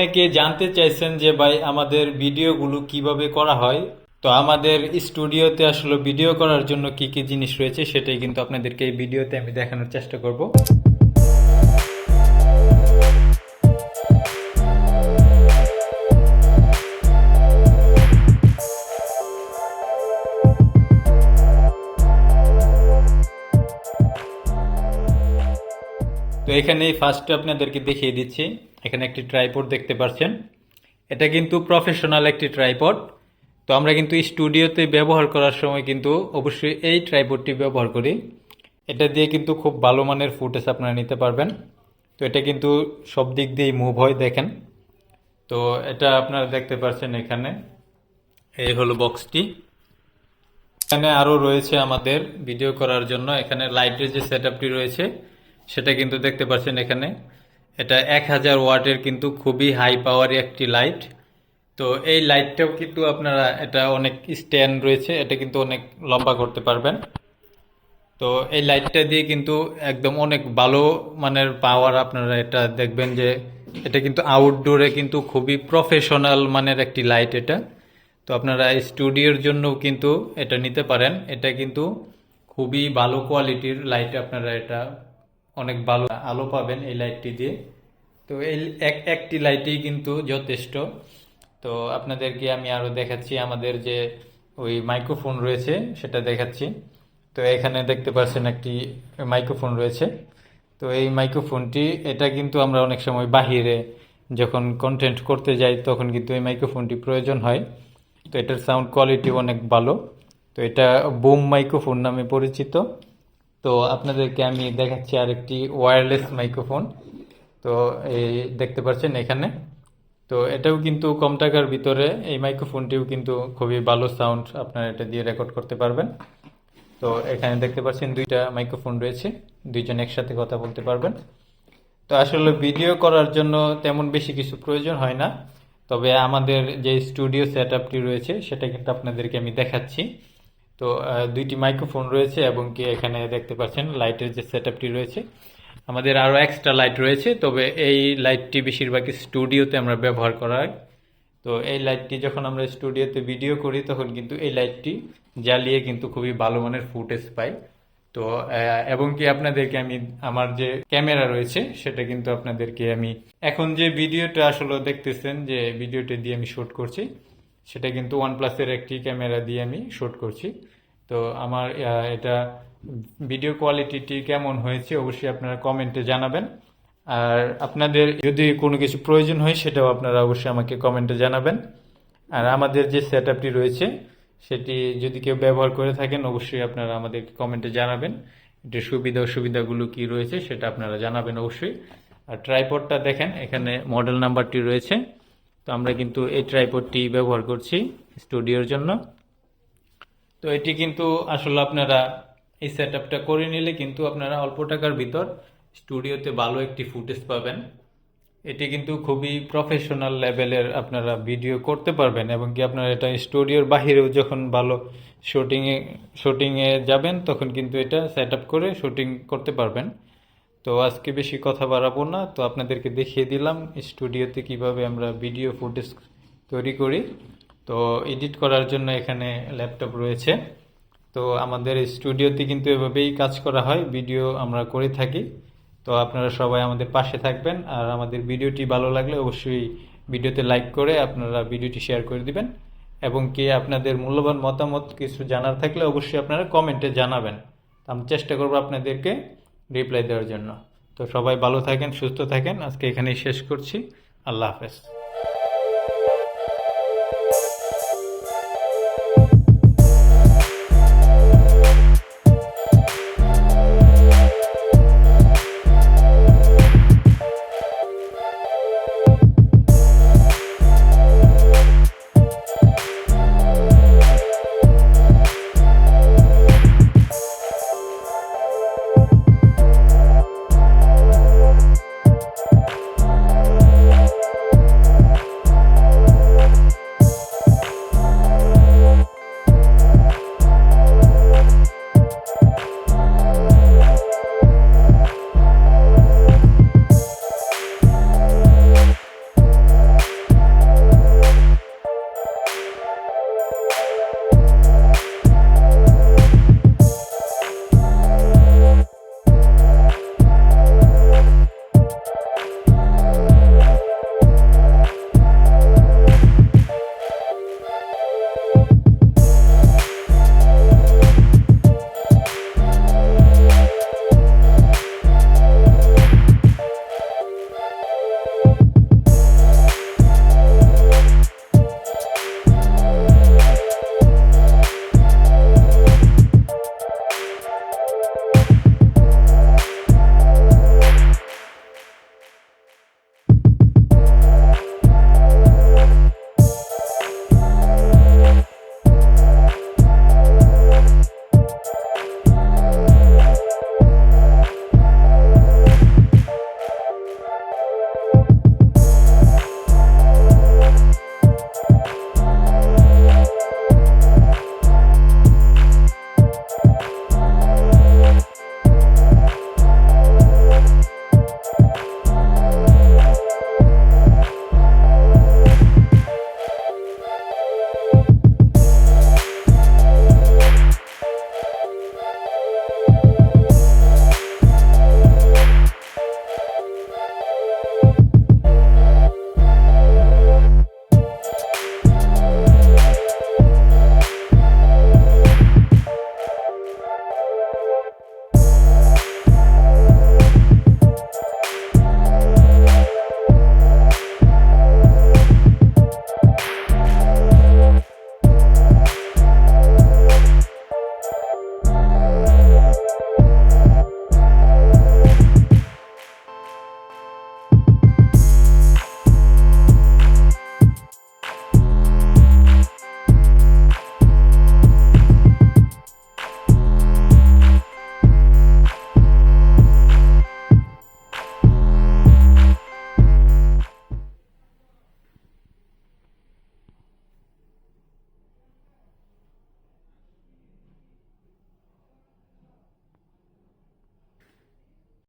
অনেকে জানতে চাইছেন যে ভাই আমাদের ভিডিওগুলো কীভাবে করা হয়। তো আমাদের স্টুডিওতে আসলে ভিডিও করার জন্য কি কি জিনিস রয়েছে সেটাই কিন্তু আপনাদেরকে এই ভিডিওতে আমি দেখানোর চেষ্টা করব। এখানে ফার্স্টে আপনাদেরকে দেখিয়ে দিচ্ছি। এখানে একটি ট্রাইপড দেখতে পাচ্ছেন। এটা কিন্তু প্রফেশনাল একটি ট্রাইপড তো আমরা কিন্তু স্টুডিওতে ব্যবহার করার সময় কিন্তু অবশ্যই এই ট্রাইপডটি ব্যবহার করি। এটা দিয়ে কিন্তু খুব ভালো মানের ফুটেজ আপনারা নিতে পারবেন। তো এটা কিন্তু সব দিক দিয়েই মুভ হয়, দেখেন। তো এটা আপনারা দেখতে পাচ্ছেন এখানে। এই হলো বক্সটি এখানে আরও রয়েছে আমাদের ভিডিও করার জন্য। এখানে লাইটের যে সেট রয়েছে। সেটা কিন্তু দেখতে পাচ্ছেন এখানে। এটা এক হাজার ওয়াটের কিন্তু খুবই হাই পাওয়ারি একটি লাইট তো এই লাইটটাও কিন্তু আপনারা এটা অনেক স্ট্যান্ড রয়েছে, এটা কিন্তু অনেক লম্বা করতে পারবেন। তো এই লাইটটা দিয়ে কিন্তু একদম অনেক ভালো মানের পাওয়ার আপনারা এটা দেখবেন যে, এটা কিন্তু আউটডোরে কিন্তু খুবই প্রফেশনাল মানের একটি লাইট এটা। তো আপনারা স্টুডিওর জন্য কিন্তু এটা নিতে পারেন। এটা কিন্তু খুবই ভালো কোয়ালিটির লাইট আপনারা এটা অনেক ভালো আলো পাবেন এই লাইটটি দিয়ে। তো এই এক, একটি লাইটেই কিন্তু যথেষ্ট। তো আপনাদেরকে আমি আরও দেখাচ্ছি আমাদের যে ওই মাইক্রোফোন রয়েছে, সেটা দেখাচ্ছি। তো এখানে দেখতে পাচ্ছেন একটি মাইক্রোফোন রয়েছে। তো এই মাইক্রোফোনটি এটা কিন্তু আমরা অনেক সময় বাহিরে যখন কন্টেন্ট করতে যাই, তখন কিন্তু এই মাইক্রোফোনটি প্রয়োজন হয়। তো এটার সাউন্ড কোয়ালিটি অনেক ভালো। তো এটা বুম মাইক্রোফোন নামে পরিচিত। তো আপনাদেরকে আমি দেখাচ্ছি আরেকটি ওয়্যারলেস মাইক্রোফোন তো এই দেখতে পাচ্ছেন এখানে। তো এটাও কিন্তু কম টাকার ভিতরে এই মাইক্রোফোনটিও কিন্তু খুবই ভালো সাউন্ড আপনারা এটা দিয়ে রেকর্ড করতে পারবেন। তো এখানে দেখতে পাচ্ছেন দুইটা মাইক্রোফোন রয়েছে, দুইজন একসাথে কথা বলতে পারবেন। তো আসলে ভিডিও করার জন্য তেমন বেশি কিছু প্রয়োজন হয় না। তবে আমাদের যে স্টুডিও সেট রয়েছে, সেটা কিন্তু আপনাদেরকে আমি দেখাচ্ছি। তো দুইটি মাইক্রোফোন রয়েছে এবং কি এখানে দেখতে পাচ্ছেন লাইটের যে সেট রয়েছে। আমাদের আরও এক্সট্রা লাইট রয়েছে, তবে এই লাইটটি বেশিরভাগ স্টুডিওতে আমরা ব্যবহার করা হয়। তো, এই লাইটটি যখন আমরা স্টুডিওতে ভিডিও করি, তখন কিন্তু এই লাইটটি জ্বালিয়ে কিন্তু খুবই ভালো মানের ফুটেজ পাই। তো এবং কি আপনাদেরকে আমি, আমার যে ক্যামেরা রয়েছে, সেটা কিন্তু আপনাদেরকে আমি এখন যে ভিডিওটা আসলে দেখতেছেন, যে ভিডিওটা দিয়ে আমি শুট করছি সেটা কিন্তু ওয়ানপ্লাসের একটি ক্যামেরা দিয়ে আমি শুট করছি। তো আমার এটা ভিডিও কোয়ালিটিটি কেমন হয়েছে অবশ্যই আপনারা কমেন্টে জানাবেন। আর আপনাদের যদি কোনো কিছু প্রয়োজন হয়, সেটাও আপনারা অবশ্যই আমাকে কমেন্টে জানাবেন। আর আমাদের যে সেট আপটি রয়েছে, সেটি যদি কেউ ব্যবহার করে থাকেন, অবশ্যই আপনারা আমাদেরকে কমেন্টে জানাবেন। এটির সুবিধা অসুবিধাগুলো কি রয়েছে, সেটা আপনারা জানাবেন অবশ্যই। আর ট্রাইপডটা দেখেন, এখানে মডেল নাম্বারটি রয়েছে। তো আমরা কিন্তু এই ট্রাইপডটি ব্যবহার করছি স্টুডিওর জন্য। তো এটি কিন্তু আসলে আপনারা এই সেট করে নিলে কিন্তু আপনারা অল্প টাকার ভিতর স্টুডিওতে ভালো একটি ফুটেজ পাবেন। এটি কিন্তু খুবই প্রফেশনাল লেভেলের আপনারা ভিডিও করতে পারবেন এবং কি আপনারা এটা স্টুডিওর বাহিরেও যখন ভালো শুটিংয়ে শুটিংয়ে যাবেন তখন কিন্তু এটা সেট করে শুটিং করতে পারবেন। তো আজকে বেশি কথা বাড়াবো না। তো আপনাদেরকে দেখিয়ে দিলাম স্টুডিওতে কীভাবে আমরা ভিডিও ফুটেজ তৈরি করি। তো এডিট করার জন্য এখানে ল্যাপটপ রয়েছে। তো আমাদের স্টুডিওতে কিন্তু এভাবেই কাজ করা হয়, ভিডিও আমরা করে থাকি। তো আপনারা সবাই আমাদের পাশে থাকবেন আর আমাদের ভিডিওটি ভালো লাগলে অবশ্যই ভিডিওতে লাইক করে আপনারা ভিডিওটি শেয়ার করে দিবেন। এবং কি আপনাদের মূল্যবান মতামত কিছু জানার থাকলে অবশ্যই আপনারা কমেন্টে জানাবেন। আমি চেষ্টা করব আপনাদেরকে রিপ্লাই দেওয়ার জন্য। তো সবাই ভালো থাকেন, সুস্থ থাকেন। আজকে এখানেই শেষ করছি। আল্লাহ হাফেজ।